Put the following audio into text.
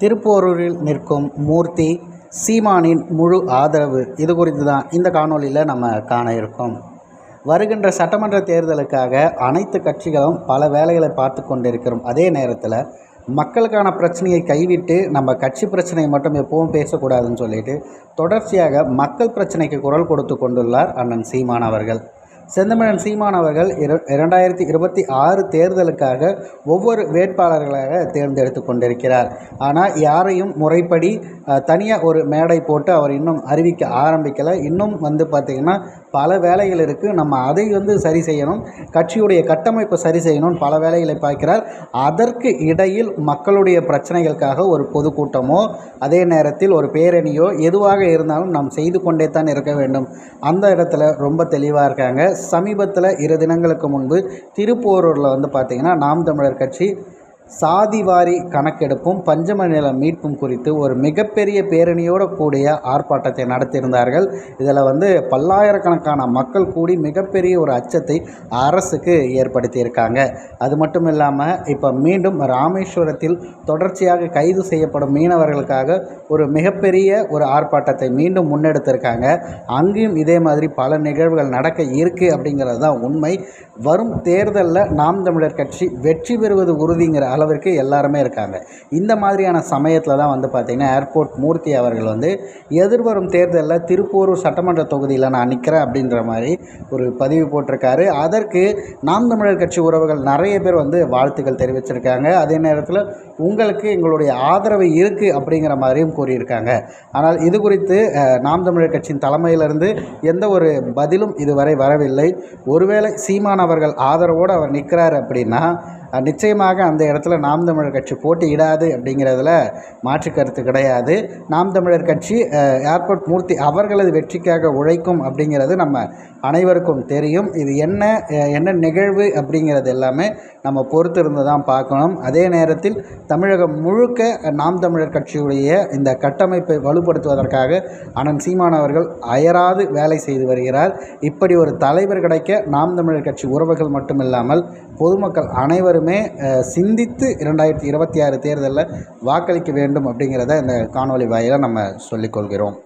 திருப்போரூரில் நிற்கும் மூர்த்தி சீமானின் முழு ஆதரவு. இது குறித்து தான் இந்த காணொளியில் நம்ம காண இருக்கோம். வருகின்ற சட்டமன்ற தேர்தலுக்காக அனைத்து கட்சிகளும் பல வேலைகளை பார்த்து கொண்டிருக்கிறோம். அதே நேரத்தில் மக்களுக்கான பிரச்சனையை கைவிட்டு நம்ம கட்சி பிரச்சனையை மட்டும் எப்பவும் பேசக்கூடாதுன்னு சொல்லிட்டு தொடர்ச்சியாக மக்கள் பிரச்சனைக்கு குரல் கொடுத்து கொண்டுள்ளார் அண்ணன் சீமான் அவர்கள். செந்தமிழன் சீமான் அவர்கள் இர இரண்டாயிரத்தி இருபத்தி ஆறு தேர்தலுக்காக ஒவ்வொரு வேட்பாளர்களாக தேர்ந்தெடுத்து கொண்டிருக்கிறார். ஆனால் யாரையும் முறைப்படி தனியாக ஒரு மேடை போட்டு அவர் இன்னும் அறிவிக்க ஆரம்பிக்கலை. இன்னும் வந்து பார்த்திங்கன்னா பல வேலைகள் இருக்குது நம்ம அதை வந்து சரி செய்யணும். கட்சியுடைய கட்டமைப்பை சரி செய்யணும் பல வேலைகளை பார்க்கிறார். அதற்கு இடையில் மக்களுடைய பிரச்சனைகளுக்காக ஒரு பொதுக்கூட்டமோ அதே நேரத்தில் ஒரு பேரணியோ எதுவாக இருந்தாலும் நாம் செய்து கொண்டே தான் இருக்க வேண்டும். அந்த இடத்துல ரொம்ப தெளிவாக இருக்காங்க. சமீபத்தில் இரு தினங்களுக்கு முன்பு திருப்போரூரில் வந்து பார்த்திங்கன்னா நாம் தமிழர் கட்சி சாதிவாரி கணக்கெடுப்பும் பஞ்சம நில மீட்பும் குறித்து ஒரு மிகப்பெரிய பேரணியோடு கூடிய ஆர்ப்பாட்டத்தை நடத்தியிருந்தார்கள். இதில் வந்து பல்லாயிரக்கணக்கான மக்கள் கூடி மிகப்பெரிய ஒரு அச்சத்தை அரசுக்கு ஏற்படுத்தியிருக்காங்க. அது மட்டும் இல்லாமல் இப்போ மீண்டும் ராமேஸ்வரத்தில் தொடர்ச்சியாக கைது செய்யப்படும் மீனவர்களுக்காக ஒரு மிகப்பெரிய ஒரு ஆர்ப்பாட்டத்தை மீண்டும் முன்னெடுத்திருக்காங்க. அங்கேயும் இதே மாதிரி பல நிகழ்வுகள் நடக்க இருக்குது அப்படிங்கிறது தான் உண்மை. வரும் தேர்தலில் நாம் தமிழர் கட்சி வெற்றி பெறுவது உறுதிங்கிற அளவிற்கு எல்லாருமே இருக்காங்க. இந்த மாதிரியான சமயத்தில் தான் வந்து பார்த்திங்கன்னா ஏர்போர்ட் மூர்த்தி அவர்கள் வந்து எதிர்வரும் தேர்தலில் திருப்பூரூர் சட்டமன்ற தொகுதியில் நான் நிற்கிறேன் அப்படின்ற மாதிரி ஒரு பதிவு போட்டிருக்காரு. அதற்கு நாம் தமிழர் கட்சி உறவுகள் நிறைய பேர் வந்து வாழ்த்துக்கள் தெரிவிச்சிருக்காங்க. அதே நேரத்தில் உங்களுக்கு எங்களுடைய ஆதரவு இருக்குது அப்படிங்கிற மாதிரியும் கூறியிருக்காங்க. ஆனால் இது குறித்து நாம் தமிழர் கட்சியின் தலைமையிலிருந்து எந்த ஒரு பதிலும் இதுவரை வரவில்லை. ஒருவேளை சீமான் அவர்கள் ஆதரவோடு அவர் நிற்கிறார் அப்படின்னா நிச்சயமாக அந்த இடத்துல நாம் தமிழர் கட்சி போட்டியிடாது அப்படிங்கிறதுல மாற்று கருத்து கிடையாது. நாம் தமிழர் கட்சி ஏர்போர்ட் மூர்த்தி அவர்களது வெற்றிக்காக உழைக்கும் அப்படிங்கிறது நம்ம அனைவருக்கும் தெரியும். இது என்ன என்ன நிகழ்வு அப்படிங்கிறது எல்லாமே நம்ம பொறுத்திருந்து தான் பார்க்கணும். அதே நேரத்தில் தமிழகம் முழுக்க நாம் தமிழர் கட்சியுடைய இந்த கட்டமைப்பை வலுப்படுத்துவதற்காக அனந்த் சீமான் அவர்கள் அயராது வேலை செய்து வருகிறார். இப்படி ஒரு தலைவர் கிடைக்க நாம் தமிழர் கட்சி உறவுகள் மட்டுமில்லாமல் பொதுமக்கள் அனைவருமே சிந்தித்து இரண்டாயிரத்தி இருபத்தி ஆறு தேர்தலில் வாக்களிக்க வேண்டும் அப்படிங்கிறத இந்த காணொலி வாயிலாக நம்ம சொல்லிக்கொள்கிறோம்.